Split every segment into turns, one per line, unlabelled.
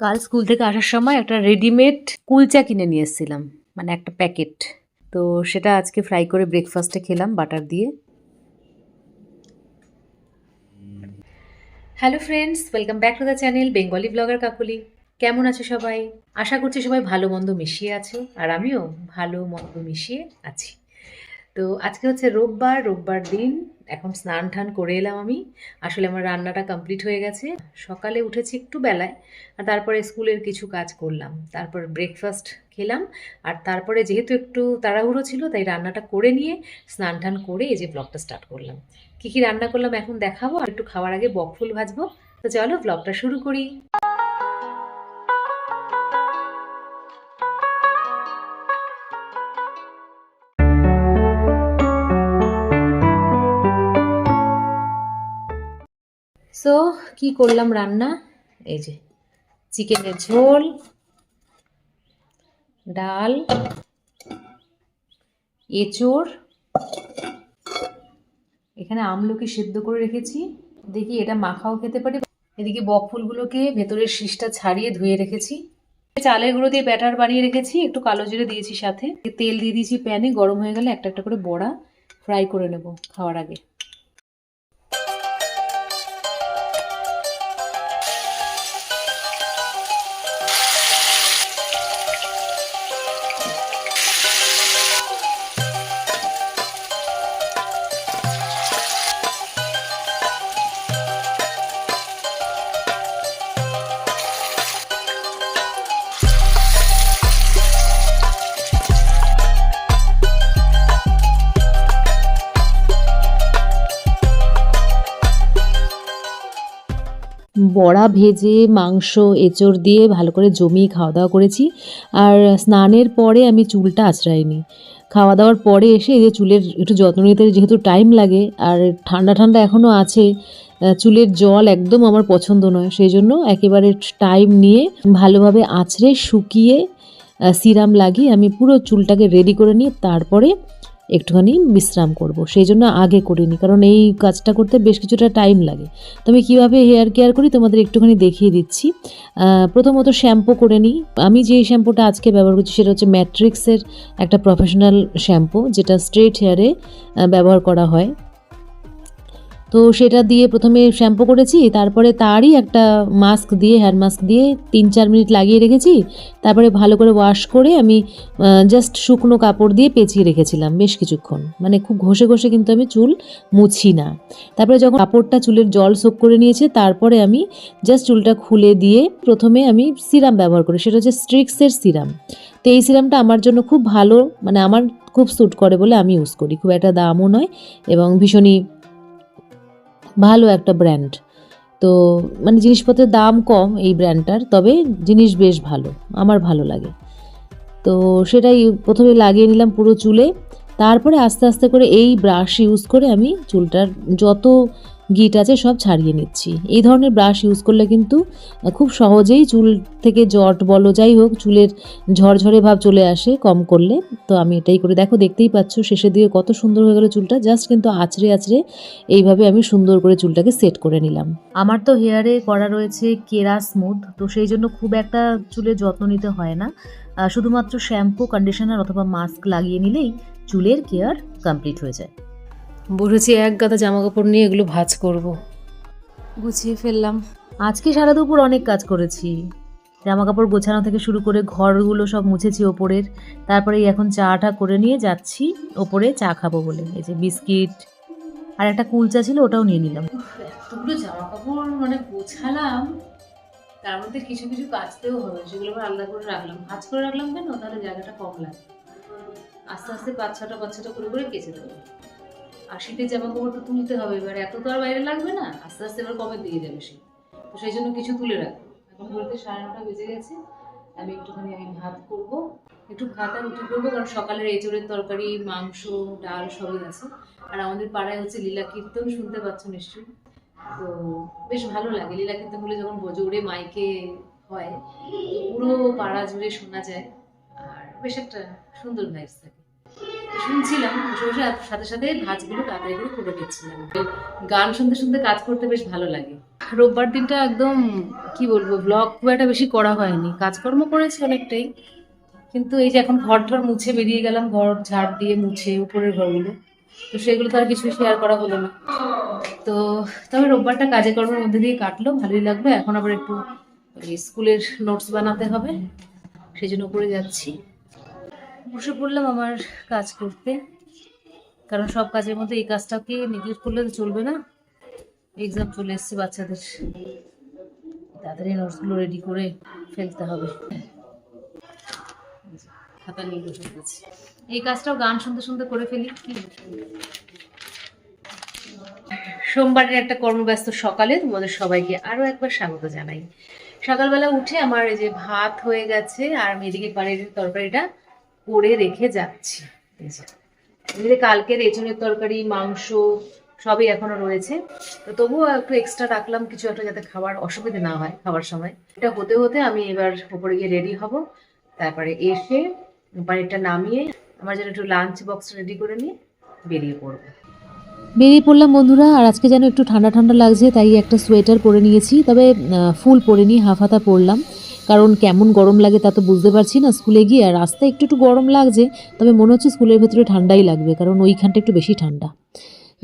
কাল স্কুল থেকে আসার সময় একটা রেডিমেড কুলচা কিনে নিয়ে এসেছিলাম মানে একটা প্যাকেট তো সেটা আজকে ফ্রাই করে ব্রেকফাস্টে খেলাম বাটার দিয়ে। Hello friends welcome back to the channel Bengali blogger Kakuli কেমন আছো সবাই? আশা করছি সবাই ভালো মন্দ মিশিয়ে আছো, আর আমিও ভালো মন্দ মিশিয়ে আছি। তো আজকে হচ্ছে রোববার রোববার দিন। এখন স্নান টান করে এলাম আমি। আসলে আমার রান্নাটা কমপ্লিট হয়ে গেছে। সকালে উঠেছি একটু বেলায়, আর তারপরে স্কুলের কিছু কাজ করলাম। তারপর ব্রেকফাস্ট খেলাম, আর তারপরে যেহেতু একটু তাড়াহুড়ো ছিল, তাই রান্নাটা করে নিয়ে স্নান টান করে এই যে ব্লগটা স্টার্ট করলাম। কী কী রান্না করলাম এখন দেখাবো? আর একটু খাওয়ার আগে বকফুল ভাজবো। তো চলো ব্লগটা শুরু করি। সো কি করলাম রান্না? এই যে, চিকেনের ঝোল, ডাল, এঁচোড়। এখানে আমলকি সেদ্ধ করে রেখেছি। দেখি এটা মাখাও খেতে পারি। এদিকে বকফুলগুলোকে ভেতরের শীষটা ছাড়িয়ে ধুয়ে রেখেছি। চালের গুঁড়ো দিয়ে ব্যাটার বানিয়ে রেখেছি। একটু কালো জিরে দিয়েছি সাথে। তেল দিয়ে দিয়েছি প্যানে। গরম হয়ে গেলে একটা একটা করে বড়া ফ্রাই করে নেব খাওয়ার আগে। বড়া ভেজে, মাংস, এঁচড় দিয়ে ভালো করে জমিয়ে খাওয়া দাওয়া করেছি। আর স্নানের পরে আমি চুলটা আঁচড়াইনি খাওয়া দাওয়ার পরে এসে এই যে চুলের একটু যত্ন নিতে যেহেতু টাইম লাগে আর ঠান্ডা ঠান্ডা এখনও আছে চুলের জল একদম আমার পছন্দ নয়। সেই জন্য একেবারে টাইম নিয়ে ভালোভাবে আঁচড়ে শুকিয়ে সিরাম লাগিয়ে আমি পুরো চুলটাকে রেডি করে নিয়ে তারপরে একটুখানি বিশ্রাম করব। সেই জন্য আগে করিনি, কারণ এই কাজটা করতে বেশ কিছুটা টাইম লাগে। তো আমি কীভাবে হেয়ার কেয়ার করি তোমাদের একটুখানি দেখিয়ে দিচ্ছি। প্রথমত শ্যাম্পু করে নিই। আমি যে শ্যাম্পুটা আজকে ব্যবহার করছি সেটা হচ্ছে ম্যাট্রিক্সের একটা প্রফেশনাল শ্যাম্পু যেটা স্ট্রেট হেয়ারে ব্যবহার করা হয়। তো সেটা দিয়ে প্রথমে শ্যাম্পু করেছি, তারপরে তারই একটা মাস্ক দিয়ে হেয়ার মাস্ক দিয়ে তিন চার মিনিট লাগিয়ে রেখেছি। তারপরে ভালো করে ওয়াশ করে আমি জাস্ট শুকনো কাপড় দিয়ে পেঁচিয়ে রেখেছিলাম বেশ কিছুক্ষণ। মানে খুব ঘষে ঘষে কিন্তু আমি চুল মুছি না। তারপরে যখন কাপড়টা চুলের জল সোক করে নিয়েছে, তারপরে আমি জাস্ট চুলটা খুলে দিয়ে প্রথমে আমি সিরাম ব্যবহার করি, সেটা হচ্ছে স্ট্রিক্সের সিরাম। তো এই সিরামটা আমার জন্য খুব ভালো মানে আমার খুব স্যুট করে বলে আমি ইউজ করি। খুব একটা দামও নয় এবং ভীষণই ভালো একটা ব্র্যান্ড তো মানে জিনিসপত্রের দাম কম এই ব্র্যান্ডটার তবে জিনিস বেশ ভালো, আমার ভালো লাগে। তো সেটাই প্রথমে লাগিয়ে নিলাম পুরো চুলে। তারপরে আস্তে আস্তে করে এই ব্রাশ ইউজ করে আমি চুলটার যত গিট আছে, সব ছাড়িয়ে নিচ্ছি। এই ধরনের ব্রাশ ইউজ করলে কিন্তু খুব সহজেই চুল থেকে জট বলো যাই হোক, চুলের ঝরঝরে ভাব চলে আসে কম করলে। তো আমি এটাই করে, দেখো দেখতেই পাচ্ছ শেষের দিকে কত সুন্দর হয়ে গেল চুলটা। জাস্ট কিন্তু আছড়ে আছড়ে এইভাবে আমি সুন্দর করে চুলটাকে সেট করে নিলাম। আমার তো হেয়ারে করা রয়েছে কেরা স্মুথ, তো সেই জন্য খুব একটা চুলের যত্ন নিতে হয় না। শুধুমাত্র শ্যাম্পু কন্ডিশনার অথবা মাস্ক লাগিয়ে নিলেই চুলের কেয়ার কমপ্লিট হয়ে যায়। বসেছি এক গাদা জামা কাপড় নিয়ে এগুলো ভাজ করব। গুছিয়ে ফেললাম। আজকে সারা দুপুর অনেক কাজ করেছি। জামা কাপড় গোছানো থেকে শুরু করে ঘরগুলো সব মুছেছি ওপরের। তারপরে এখন চাটা করে নিয়ে যাচ্ছি ওপরে চা খাব বলে। এই যে বিস্কিট আর একটা কুলচা ছিল ওটাও নিয়ে নিলাম। এতগুলো জামা কাপড় মানে গোছালাম তার মধ্যে কিছু কিছু কাচতেও হবে সেগুলো আবার আলাদা করে রাখলাম। ভাঁজ করে রাখলাম কেন? তাহলে জায়গাটা কম লাগে। আস্তে আস্তে পাঁচ ছটা পাঁচ ছটা করে করে কেচে দেবো। আর শীতের জামা কাপড় তো তুলতে হবে, এবার এত তো আর বাইরে লাগবে না, আস্তে আস্তে এবার কমে দিয়ে যাবে সে? তো সেই জন্য কিছু তুলে রাখব। এখন বলতে সাড়ে নটা বেজে গেছে, আমি একটুখানি আমি ভাত করব। একটু ভাত আর রুটি করব, কারণ সকালের এঁচড়ের তরকারি, মাংস, ডাল সবই আছে। আর আমাদের পাড়ায় হচ্ছে লীলা কীর্তন, শুনতে পাচ্ছ নিশ্চয়ই। তো বেশ ভালো লাগে। লীলা কীর্তনগুলো যখন জোরে মাইকে হয় পুরো পাড়া জুড়ে শোনা যায়। আর বেশ একটা সুন্দর ভাইবস থাকে। শুনছিলাম সাথে সাথে ভাজগুলো করে করে দিচ্ছিলাম গান শুনতে শুনতে কাজ করতে বেশ ভালো লাগে। রোববার দিনটা একদম, কি বলব ব্লগ খুব একটা বেশি করা হয়নি। কাজকর্ম করেছি অনেকটাই, কিন্তু এই যে এখন ঘর ঠর মুছে বেরিয়ে গেলাম, ঘর ঝাড় দিয়ে মুছে উপরের ঘরগুলো। তো সেগুলো তো আর কিছু শেয়ার করা হলো না। তো তবে রোববারটা কাজে কর্মের মধ্যে দিয়ে কাটলো, ভালোই লাগল। এখন আবার একটু স্কুলের নোটস বানাতে হবে, সেই জন্য উপরে যাচ্ছি। বসে পড়লাম আমার কাজ করতে। কারণ সব কাজের মধ্যে এই কাজটাকে নেগলেক্ট করলে তো চলবে না। এক্সাম চলে এসছে বাচ্চাদের। তাড়াতাড়ি নোটসগুলো রেডি করে ফেলতে হবে। খাতা নিয়ে বসে এই কাজটাও গান শুনতে শুনতে করে ফেলি। সোমবারের একটা কর্মব্যস্ত সকালে তোমাদের সবাইকে আরও একবার স্বাগত জানাই। সকালবেলা উঠে আমার এই যে ভাত হয়ে গেছে আর আমি এদিকে পানির তরকারিটা করে রেখে যাচ্ছি। কালকের এঁচড়ের তরকারি, মাংস সবই এখনও রয়েছে। তো তবুও একটু এক্সট্রা রাখলাম কিছু একটা যাতে খাবার অসুবিধে না হয় খাবার সময়। এটা হতে হতে আমি এবার উপরে গিয়ে রেডি হব। তারপরে এসে পানিরটা নামিয়ে আমার জন্য একটু লাঞ্চ বক্স রেডি করে নিয়ে বেরিয়ে পড়ব। বেরিয়ে পড়লাম বন্ধুরা, আর আজকে যেন একটু ঠান্ডা ঠান্ডা লাগছে, তাই একটা সোয়েটার পরে নিয়েছি। তবে ফুল পরে নিয়ে হাফ হাতা পরলাম। কারণ কেমন গরম লাগে তা তো বুঝতে পারছি না স্কুলে গিয়ে। আর রাস্তায় একটু একটু গরম লাগছে, তবে মনে হচ্ছে স্কুলের ভেতরে ঠান্ডাই লাগবে, কারণ ওইখানটা একটু বেশি ঠান্ডা।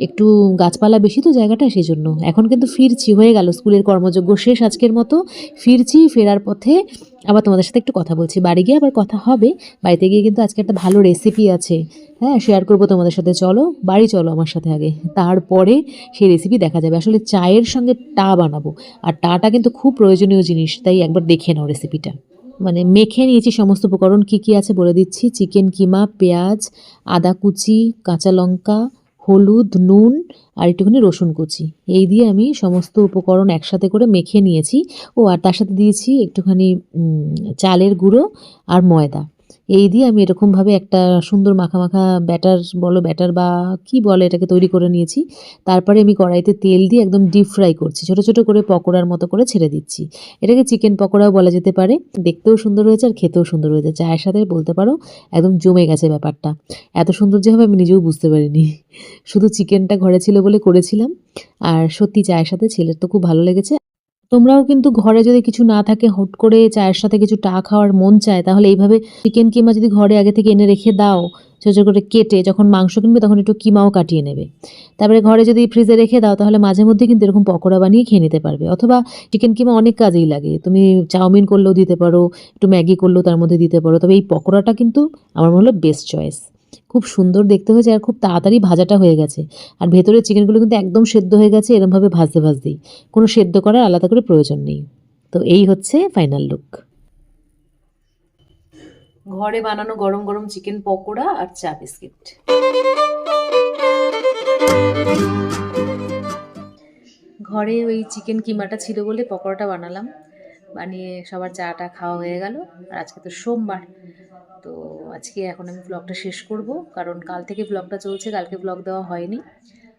একটু গাছপালা বেশি তো জায়গাটা সেই জন্য এখন কিন্তু ফিরছি, হয়ে গেল, স্কুলের কর্মযোগ্য শেষ আজকের মতো। ফিরছি, ফেরার পথে আবার তোমাদের সাথে একটু কথা বলছি। বাড়ি গিয়ে আবার কথা হবে। বাড়িতে গিয়ে কিন্তু আজকে একটা ভালো রেসিপি আছে। হ্যাঁ শেয়ার করব তোমাদের সাথে। চলো, বাড়ি চলো আমার সাথে আগে। তারপরে সেই রেসিপি দেখা যাবে। আসলে চায়ের সঙ্গে টা বানাবো। আর টাটা কিন্তু খুব প্রয়োজনীয় জিনিস, তাই একবার দেখে নাও রেসিপিটা মানে মেখে নিয়েছি সমস্ত উপকরণ। কী কী আছে বলে দিচ্ছি? চিকেন কিমা, পেঁয়াজ, আদা কুচি, কাঁচা লঙ্কা হলুদ, নুন আর একটুখানি রসুন কুচি। এই দিয়ে আমি সমস্ত উপকরণ একসাথে করে মেখে নিয়েছি। ও, আর তার সাথে দিয়েছি একটুখানি চালের গুঁড়ো আর ময়দা। এই দিয়ে আমি এরকমভাবে একটা সুন্দর মাখা মাখা ব্যাটার বলো, ব্যাটার বা কি বলে এটাকে তৈরি করে নিয়েছি। তারপরে আমি কড়াইতে তেল দিয়ে একদম ডিপ ফ্রাই করছি। ছোট ছোট করে পকোড়ার মতো করে ছেড়ে দিচ্ছি। এটাকে চিকেন পকোড়াও বলা যেতে পারে। দেখতেও সুন্দর হয়েছে আর খেতেও সুন্দর হয়েছে। চায়ের সাথে বলতে পারো, একদম জমে গেছে ব্যাপারটা। এত সুন্দর যে হবে আমি নিজেও বুঝতে পারিনি। শুধু চিকেনটা ঘরে ছিল বলে করেছিলাম। আর সত্যি চায়ের সাথে ছেলের তো খুব ভালো লেগেছে। তোমরাও কিন্তু ঘরে যদি কিছু না থাকে, হুট করে চায়ের সাথে কিছু টা খাওয়ার মন চায়, তাহলে এইভাবে চিকেন কিমা যদি ঘরে আগে থেকে এনে রেখে দাও, ছোটো ছোটো করে কেটে, যখন মাংস কিনবে তখন একটু কিমাও কাটিয়ে নেবে। তারপরে ঘরে যদি ফ্রিজে রেখে দাও, তাহলে মাঝে মধ্যে কিন্তু এরকম পকোড়া বানিয়ে খেয়ে নিতে পারবে। অথবা চিকেন কিমা অনেক কাজেই লাগে। তুমি চাউমিন করলেও দিতে পারো, একটু ম্যাগি করলেও তার মধ্যে দিতে পারো। তবে এই পকোড়াটা কিন্তু আমার মনে হলো বেস্ট চয়েস খুব সুন্দর দেখতে হয়েছে আর খুব তাড়াতাড়ি ভাজাটা হয়ে গেছে। আর ভেতরের চিকেনগুলো কিন্তু একদম সেদ্ধ হয়ে গেছে, এরমভাবে ভাজতে ভাজতেই। কোনো সেদ্ধ করার আলাদা করে প্রয়োজন নেই। তো এই হচ্ছে ফাইনাল লুক ঘরে বানানো গরম গরম চিকেন পকোড়া আর চা বিস্কিট। ঘরে ওই চিকেন কিমাটা ছিল বলে পকোড়াটা বানালাম। বানিয়ে সবার চাটা খাওয়া হয়ে গেল। আর আজকে তো সোমবার। তো আজকে এখন আমি ব্লগটা শেষ করব, কারণ কাল থেকে ব্লগটা চলছে, কালকে ব্লগ দেওয়া হয়নি।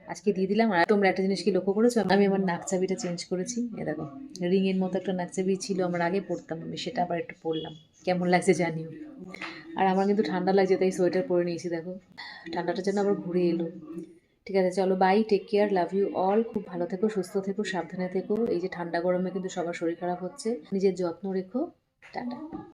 আজকে দিয়ে দিলাম, আর তোমরা একটা জিনিস কি লক্ষ্য করেছ? আমি আমার নাকচাবিটা চেঞ্জ করেছি। এ দেখো, রিংয়ের মতো একটা নাকচাবি ছিল, আমার আগে পরতাম আমি, সেটা আবার একটু পরলাম। কেমন লাগছে জানিও। আর আমার কিন্তু ঠান্ডা লাগছে, তাই সোয়েটার পরে নিয়েছি, দেখো। ঠান্ডাটা যেন আবার ঘুরে এলো। ঠিক আছে, চলো bye take care love you all খুব ভালো থেকো, সুস্থ থেকো, সাবধানে থেকো। এই যে ঠান্ডা গরমে কিন্তু সবার শরীর খারাপ হচ্ছে। নিজের যত্ন রেখো। টাটা।